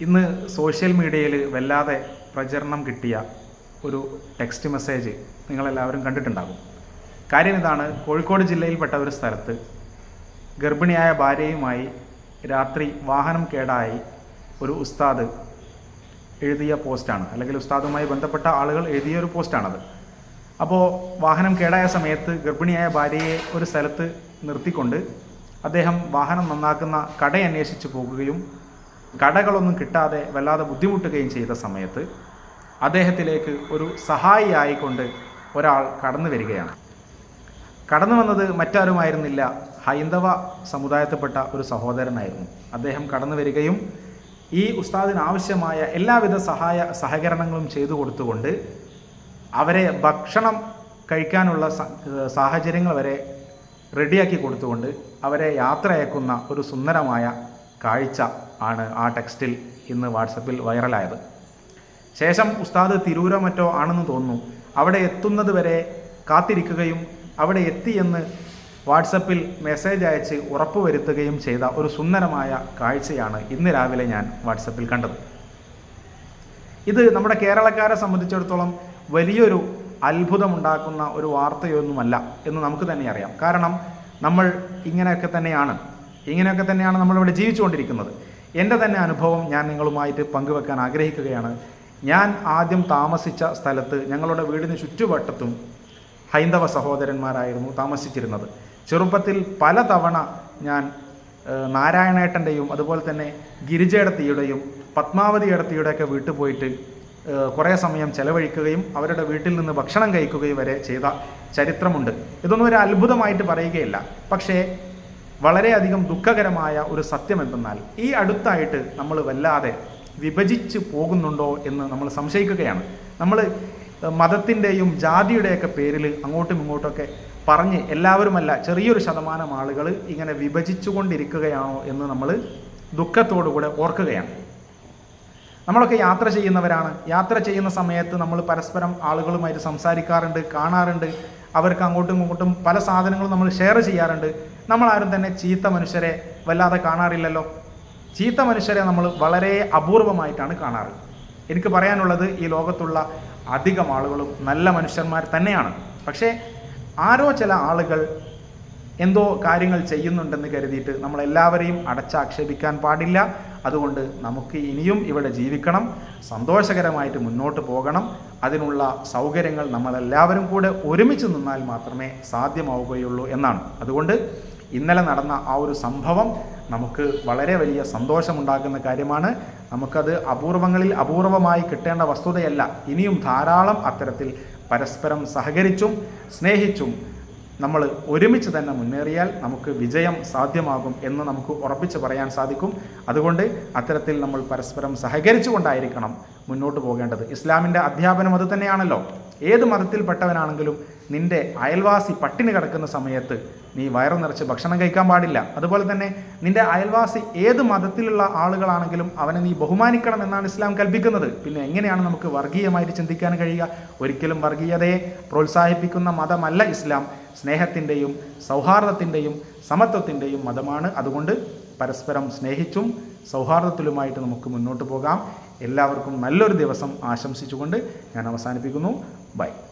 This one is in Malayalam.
ഇന്ന് സോഷ്യൽ മീഡിയയിൽ വല്ലാതെ പ്രചരണം കിട്ടിയ ഒരു ടെക്സ്റ്റ് മെസ്സേജ് നിങ്ങളെല്ലാവരും കണ്ടിട്ടുണ്ടാകും. കാര്യം ഇതാണ് കോഴിക്കോട് ജില്ലയിൽപ്പെട്ട ഒരു സ്ഥലത്ത് ഗർഭിണിയായ ഭാര്യയുമായി രാത്രി വാഹനം കേടായി ഒരു ഉസ്താദ് എഴുതിയ പോസ്റ്റാണ് അല്ലെങ്കിൽ ഉസ്താദുമായി ബന്ധപ്പെട്ട ആളുകൾ എഴുതിയ ഒരു പോസ്റ്റാണത് അപ്പോൾ വാഹനം കേടായ സമയത്ത് ഗർഭിണിയായ ഭാര്യയെ ഒരു സ്ഥലത്ത് നിർത്തിക്കൊണ്ട് അദ്ദേഹം വാഹനം നന്നാക്കുന്ന കട അന്വേഷിച്ച് പോകുകയും കടകളൊന്നും കിട്ടാതെ വല്ലാതെ ബുദ്ധിമുട്ടുകയും ചെയ്ത സമയത്ത് അദ്ദേഹത്തിലേക്ക് ഒരു സഹായിയായിക്കൊണ്ട് ഒരാൾ കടന്നു വരികയാണ്. കടന്നു വന്നത് മറ്റാരുമായിരുന്നില്ല ഹൈന്ദവ സമുദായത്തിൽപ്പെട്ട ഒരു സഹോദരനായിരുന്നു. അദ്ദേഹം കടന്നു വരികയും ഈ ഉസ്താദിന് ആവശ്യമായ എല്ലാവിധ സഹായ സഹകരണങ്ങളും ചെയ്തു കൊടുത്തുകൊണ്ട് അവരെ ഭക്ഷണം കഴിക്കാനുള്ള സാഹചര്യങ്ങൾ വരെ റെഡിയാക്കി കൊടുത്തുകൊണ്ട് അവരെ യാത്ര അയക്കുന്ന ഒരു സുന്ദരമായ കാഴ്ച ആണ് ആ ടെക്സ്റ്റിൽ ഇന്ന് വാട്സപ്പിൽ വൈറലായത്. ശേഷം ഉസ്താദ് തിരൂരോ മറ്റോ ആണെന്ന് തോന്നുന്നു. അവിടെ എത്തുന്നത് വരെ കാത്തിരിക്കുകയും അവിടെ എത്തിയെന്ന് വാട്സപ്പിൽ മെസ്സേജ് അയച്ച് ഉറപ്പുവരുത്തുകയും ചെയ്ത ഒരു സുന്ദരമായ കാഴ്ചയാണ് ഇന്ന് രാവിലെ ഞാൻ വാട്സപ്പിൽ കണ്ടത്. ഇത് നമ്മുടെ കേരളക്കാരെ സംബന്ധിച്ചിടത്തോളം വലിയൊരു അത്ഭുതമുണ്ടാക്കുന്ന ഒരു വാർത്തയൊന്നുമല്ല എന്ന് നമുക്ക് തന്നെ അറിയാം. കാരണം നമ്മൾ ഇങ്ങനെയൊക്കെ തന്നെയാണ്. ഇങ്ങനെയൊക്കെ തന്നെയാണ് നമ്മളിവിടെ ജീവിച്ചുകൊണ്ടിരിക്കുന്നത്. എന്റെ തന്നെ അനുഭവം ഞാൻ നിങ്ങളുമായിട്ട് പങ്കുവെക്കാൻ ആഗ്രഹിക്കുകയാണ്. ഞാൻ ആദ്യം താമസിച്ച സ്ഥലത്ത് ഞങ്ങളുടെ വീടിന് ചുറ്റുവട്ടത്തും ഹൈന്ദവ സഹോദരന്മാരായിരുന്നു താമസിച്ചിരുന്നത്. ചെറുപ്പത്തിൽ പലതവണ ഞാൻ നാരായണേട്ടന്റെയും അതുപോലെ തന്നെ ഗിരിജേടത്തിയുടെയും പത്മാവതി ഇടത്തിയുടെയൊക്കെ വീട്ടിൽ പോയിട്ട് കുറേ സമയം ചെലവഴിക്കുകയും അവരുടെ വീട്ടിൽ നിന്ന് ഭക്ഷണം കഴിക്കുകയും വരെ ചെയ്ത ചരിത്രമുണ്ട്. ഇതൊന്നും ഒരു അത്ഭുതമായിട്ട് പറയുകയില്ല. പക്ഷേ വളരെയധികം ദുഃഖകരമായ ഒരു സത്യം എന്തെന്നാൽ ഈ അടുത്തായിട്ട് നമ്മൾ വല്ലാതെ വിഭജിച്ച് പോകുന്നുണ്ടോ എന്ന് നമ്മൾ സംശയിക്കുകയാണ്. നമ്മൾ മതത്തിന്റെയും ജാതിയുടെയൊക്കെ പേരിൽ അങ്ങോട്ടും ഇങ്ങോട്ടൊക്കെ പറഞ്ഞ് എല്ലാവരുമല്ല ചെറിയൊരു ശതമാനം ആളുകൾ ഇങ്ങനെ വിഭജിച്ചു കൊണ്ടിരിക്കുകയാണോ എന്ന് നമ്മൾ ദുഃഖത്തോടുകൂടെ ഓർക്കുകയാണ്. നമ്മളൊക്കെ യാത്ര ചെയ്യുന്നവരാണ്. യാത്ര ചെയ്യുന്ന സമയത്ത് നമ്മൾ പരസ്പരം ആളുകളുമായിട്ട് സംസാരിക്കാറുണ്ട് കാണാറുണ്ട്. അവർക്ക് അങ്ങോട്ടും ഇങ്ങോട്ടും പല സാധനങ്ങളും നമ്മൾ ഷെയർ ചെയ്യാറുണ്ട്. നമ്മളാരും തന്നെ ചീത്ത മനുഷ്യരെ വല്ലാതെ കാണാറില്ലല്ലോ. ചീത്ത മനുഷ്യരെ നമ്മൾ വളരെ അപൂർവമായിട്ടാണ് കാണാറ്. എനിക്ക് പറയാനുള്ളത് ഈ ലോകത്തുള്ള അധികം ആളുകളും നല്ല മനുഷ്യന്മാർ തന്നെയാണ്. പക്ഷേ ആരോ ചില ആളുകൾ എന്തോ കാര്യങ്ങൾ ചെയ്യുന്നുണ്ടെന്ന് കരുതിയിട്ട് നമ്മളെല്ലാവരെയും അടച്ചാക്ഷേപിക്കാൻ പാടില്ല. അതുകൊണ്ട് നമുക്ക് ഇനിയും ഇവിടെ ജീവിക്കണം. സന്തോഷകരമായിട്ട് മുന്നോട്ട് പോകണം. അതിനുള്ള സൗകര്യങ്ങൾ നമ്മളെല്ലാവരും കൂടെ ഒരുമിച്ച് നിന്നാൽ മാത്രമേ സാധ്യമാവുകയുള്ളൂ എന്നാണ്. അതുകൊണ്ട് ഇന്നലെ നടന്ന ആ ഒരു സംഭവം നമുക്ക് വളരെ വലിയ സന്തോഷമുണ്ടാക്കുന്ന കാര്യമാണ്. നമുക്കത് അപൂർവങ്ങളിൽ അപൂർവമായി കിട്ടേണ്ട വസ്തുതയല്ല. ഇനിയും ധാരാളം അത്തരത്തിൽ പരസ്പരം സഹകരിച്ചും സ്നേഹിച്ചും നമ്മൾ ഒരുമിച്ച് തന്നെ മുന്നേറിയാൽ നമുക്ക് വിജയം സാധ്യമാകും എന്ന് നമുക്ക് ഉറപ്പിച്ച് പറയാൻ സാധിക്കും. അതുകൊണ്ട് അത്തരത്തിൽ നമ്മൾ പരസ്പരം സഹകരിച്ചുകൊണ്ടായിരിക്കണം മുന്നോട്ട് പോകേണ്ടത്. ഇസ്ലാമിന്റെ അധ്യാപനം അത് തന്നെയാണല്ലോ. ഏത് മതത്തിൽപ്പെട്ടവനാണെങ്കിലും നിന്റെ അയൽവാസി പട്ടിണി കിടക്കുന്ന സമയത്ത് നീ വയറു നിറച്ച് ഭക്ഷണം കഴിക്കാൻ പാടില്ല. അതുപോലെ തന്നെ നിന്റെ അയൽവാസി ഏത് മതത്തിലുള്ള ആളുകളാണെങ്കിലും അവനെ നീ ബഹുമാനിക്കണം എന്നാണ് ഇസ്ലാം കൽപ്പിക്കുന്നത്. പിന്നെ എങ്ങനെയാണ് നമുക്ക് വർഗീയമായിട്ട് ചിന്തിക്കാൻ കഴിയുക? ഒരിക്കലും വർഗീയതയെ പ്രോത്സാഹിപ്പിക്കുന്ന മതമല്ല ഇസ്ലാം. സ്നേഹത്തിന്റെയും സൗഹാർദ്ദത്തിന്റെയും സമത്വത്തിന്റെയും മതമാണ്. അതുകൊണ്ട് പരസ്പരം സ്നേഹിച്ചും സൗഹാർദ്ദത്തിലുമായിട്ട് നമുക്ക് മുന്നോട്ട് പോകാം. എല്ലാവർക്കും നല്ലൊരു ദിവസം ആശംസിച്ചുകൊണ്ട് ഞാൻ അവസാനിപ്പിക്കുന്നു. baik.